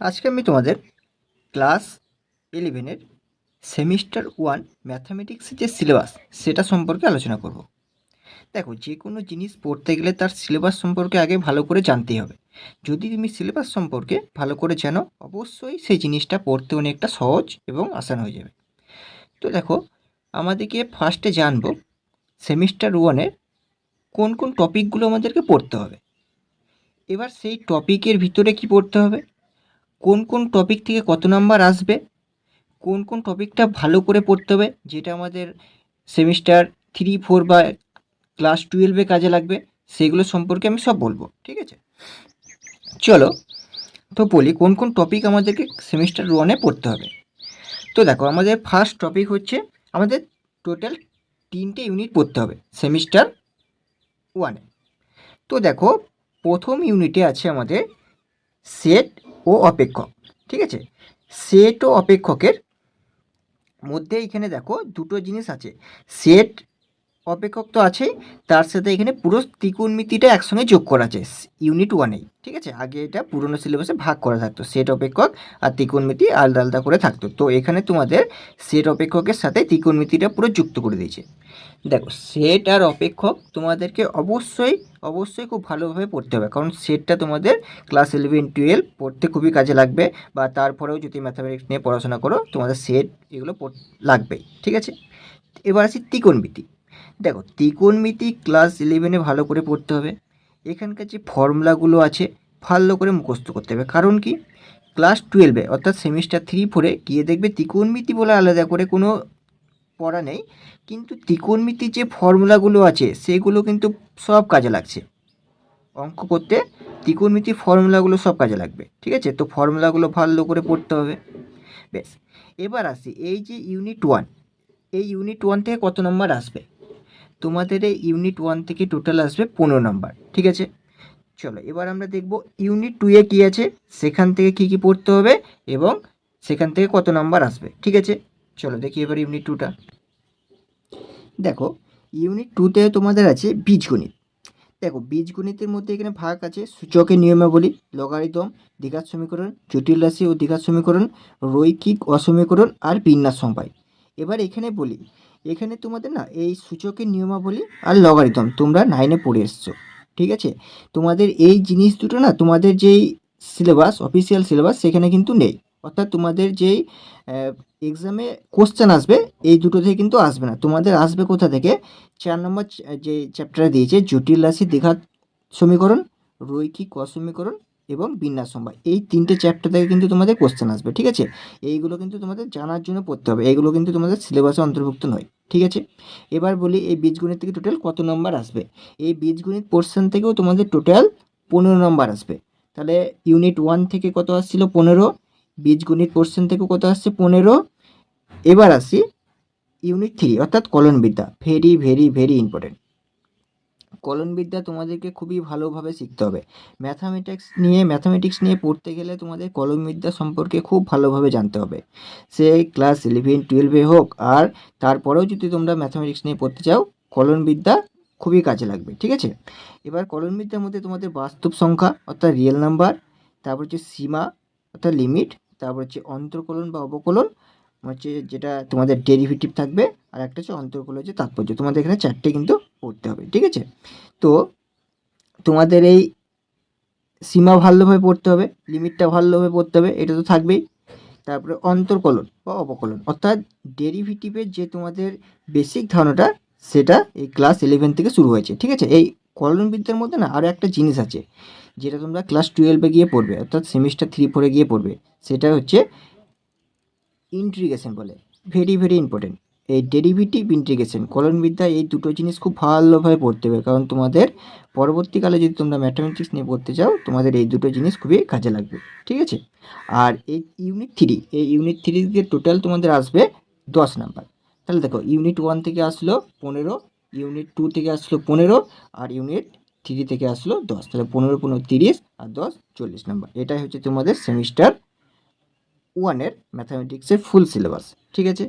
আজকে আমি তোমাদের ক্লাস ইলেভেনের সেমিস্টার ওয়ান ম্যাথামেটিক্সের যে সিলেবাস সেটা সম্পর্কে আলোচনা করব। দেখো যে কোনো জিনিস পড়তে গেলে তার সিলেবাস সম্পর্কে আগে ভালো করে জানতেই হবে। যদি তুমি সিলেবাস সম্পর্কে ভালো করে জানো, অবশ্যই সেই জিনিসটা পড়তে অনেকটা সহজ এবং আসান হয়ে যাবে। তো দেখো, আমাদেরকে ফার্স্টে জানব সেমিস্টার ওয়ানের কোন কোন টপিকগুলো আমাদেরকে পড়তে হবে। এবার সেই টপিকের ভিতরে কি পড়তে হবে? কোন কোন টপিক থেকে কত নাম্বার আসবে? কোন কোন টপিকটা ভালো করে পড়তে হবে? যেটা আমাদের সেমিস্টার থ্রি ফোর বা ক্লাস টুয়েলভে কাজে লাগবে, সেগুলো সম্পর্কে আমি সব বলব, ঠিক আছে? চলো, তো বলি কোন কোন টপিক আমাদেরকে সেমিস্টার ওয়ানে পড়তে হবে? তো দেখো, আমাদের ফার্স্ট টপিক হচ্ছে আমাদের টোটাল তিনটে ইউনিট পড়তে হবে সেমিস্টার ওয়ানে তো দেখো, প্রথম ইউনিটে আছে আমাদের সেট ও অপেক্ষক ঠিক আছে? সেট ও অপেক্ষকের মধ্যে এইখানে দেখো দুটো জিনিস আছে। সেট অপেক্ষক তো আছেই। তার সাথে এখানে পুরো ত্রিকোণমিতিটা একসঙ্গে যোগ করা আছে ইউনিট ওয়ানেই ঠিক আছে? আগে এটা পুরনো সিলেবাসে ভাগ করা থাকতো সেট অপেক্ষক আর ত্রিকোণমিতি আলাদা আলাদা করে থাকতো। তো এখানে তোমাদের সেট অপেক্ষকের সাথে ত্রিকোণমিতিটা পুরো যুক্ত করে দিয়েছে। দেখো সেট আর অপেক্ষক তোমাদেরকে অবশ্যই অবশ্যই খুব ভালোভাবে পড়তে হবে। কারণ সেটটা তোমাদের ক্লাস ইলেভেন টুয়েলভ পড়তে খুবই কাজে লাগবে বা তারপরেও যদি ম্যাথামেটিক্স নিয়ে পড়াশোনা করো, তোমাদের সেট এগুলো লাগবেই, ঠিক আছে? এবার আসি ত্রিকোণমিতি। দেখো ত্রিকোণমিতি ক্লাস ইলেভেনে ভালো করে পড়তে হবে। এখানকার যে ফর্মুলাগুলো আছে, ভালো করে মুখস্থ করতে হবে। কারণ কি? ক্লাস টুয়েলভে অর্থাৎ সেমিস্টার থ্রি ফোরে গিয়ে দেখবে ত্রিকোণমিতি বলে আলাদা করে কোনো পড়া নেই। কিন্তু ত্রিকোণমিতির যে ফর্মুলাগুলো আছে, সেগুলো কিন্তু সব কাজে লাগছে। অঙ্ক করতে ত্রিকোণমিতির ফর্মুলাগুলো সব কাজে লাগবে, ঠিক আছে? তো ফর্মুলাগুলো ভালো করে পড়তে হবে। বেশ এবার আসি, এই যে ইউনিট ওয়ান এই ইউনিট ওয়ান থেকে কত নম্বর আসবে? তোমাদের এই ইউনিট ওয়ান থেকে টোটাল আসবে পনেরো নম্বর ঠিক আছে? চলো, এবার আমরা দেখব ইউনিট টুয়ে কী আছে, সেখান থেকে কী কী পড়তে হবে এবং সেখান থেকে কত নাম্বার আসবে, ঠিক আছে? চলো, দেখি এবার ইউনিট টুটা দেখো ইউনিট টুতে তোমাদের আছে বীজগণিত। দেখো, বীজগণিতের মধ্যে এখানে ভাগ আছে সূচকের নিয়মাবলী, লগারিদম, দ্বিঘাত সমীকরণ, জটিল রাশি ও দ্বিঘাত সমীকরণ, রৈখিক অসমীকরণ আর বিন্যাস সমবায় এবার এখানে বলি এখানে তোমাদের না এই সূচকের নিয়মাবলী আর লগারিদম তোমরা নাইনে পড়ে এসছো, ঠিক আছে? তোমাদের এই জিনিস দুটো না তোমাদের যেই সিলেবাস অফিসিয়াল সিলেবাস সেখানে কিন্তু নেই। অর্থাৎ তোমাদের যেই এক্সামে কোশ্চেন আসবে, এই দুটো থেকে কিন্তু আসবে না। তোমাদের আসবে কোথা থেকে? চার নম্বর, যে চ্যাপ্টারে দিয়েছে, জটিল রাশি দ্বিঘাত সমীকরণ, রৈখিক অসমীকরণ এবং বিন্যাস সমবায় এই তিনটে চ্যাপ্টার থেকে কিন্তু তোমাদের কোশ্চেন আসবে, ঠিক আছে? এইগুলো কিন্তু তোমাদের জানার জন্য পড়তে হবে। এইগুলো কিন্তু তোমাদের সিলেবাসে অন্তর্ভুক্ত নয়। ঠিক আছে? এবার বলি এই বীজগণিত থেকে টোটাল কত নম্বর আসবে? এই বীজগণিত পোর্শন থেকেও তোমাদের টোটাল পনেরো নম্বর আসবে। তাহলে ইউনিট ওয়ান থেকে কত আসছিল? পনেরো। বীজগণিত পোর্শন থেকেও কত আসছে? পনেরো। এবার আসি ইউনিট থ্রি অর্থাৎ কলনবিদ্যা। ভেরি ভেরি ভেরি ইম্পর্টেন্ট কলনবিদ্যা তোমাদেরকে খুবই ভালোভাবে শিখতে হবে। ম্যাথামেটিক্স নিয়ে ম্যাথামেটিক্স নিয়ে পড়তে গেলে তোমাদের কলনবিদ্যা সম্পর্কে খুব ভালোভাবে জানতে হবে। সে ক্লাস ইলেভেন টুয়েলভে হোক, আর তারপরেও যদি তোমরা ম্যাথামেটিক্স নিয়ে পড়তে চাও কলনবিদ্যা খুবই কাজে লাগবে, ঠিক আছে? এবার কলনবিদ্যার মধ্যে তোমাদের বাস্তব সংখ্যা, অর্থাৎ রিয়েল নাম্বার তারপর হচ্ছে সীমা, অর্থাৎ লিমিট তারপর হচ্ছে অন্তর্কলন বা অবকলন হচ্ছে যেটা তোমাদের ডেরিভেটিভ থাকবে আর একটা হচ্ছে অন্তর্কলন যে তাৎপর্য। তোমাদের এখানে চারটে কিন্তু পড়তে হবে, ঠিক আছে? তো তোমাদের এই সীমা ভালোভাবে পড়তে হবে, লিমিটটা ভালোভাবে পড়তে হবে, এটা তো থাকবেই। তারপরে অন্তর্কলন বা অবকলন, অর্থাৎ ডেরিভেটিভের যে তোমাদের বেসিক ধারণাটা, সেটা এই ক্লাস ইলেভেন থেকে শুরু হয়েছে, ঠিক আছে? এই কলনবিদ্যার মধ্যে না আরও একটা জিনিস আছে, যেটা তোমরা ক্লাস টুয়েলভে গিয়ে পড়বে, অর্থাৎ সেমিস্টার থ্রি ফোরে গিয়ে পড়বে। সেটা হচ্ছে ইন্ট্রিগেশন বলে। ভেরি ভেরি ইম্পর্টেন্ট এই ডেরিভেটিভ ইন্টিগ্রেশন কলনবিদ্যা, এই দুটো জিনিস খুব ভালোভাবে পড়তে হবে, কারণ তোমাদের পরবর্তীকালে যদি তোমরা ম্যাথামেটিক্স নিয়ে পড়তে চাও, তোমাদের এই দুটো জিনিস খুবই কাজে লাগবে, ঠিক আছে? আর এই ইউনিট থ্রি এই ইউনিট থ্রি দিয়ে টোটাল তোমাদের আসবে দশ নাম্বার তাহলে দেখো ইউনিট ওয়ান থেকে আসলো পনেরো ইউনিট টু থেকে আসলো পনেরো, আর ইউনিট থ্রি থেকে আসলো দশ। তাহলে পনেরো পনেরো, তিরিশ, আর দশ, চল্লিশ নাম্বার এটাই হচ্ছে তোমাদের সেমিস্টার ওয়ানের ম্যাথামেটিক্সের ফুল সিলেবাস ঠিক আছে?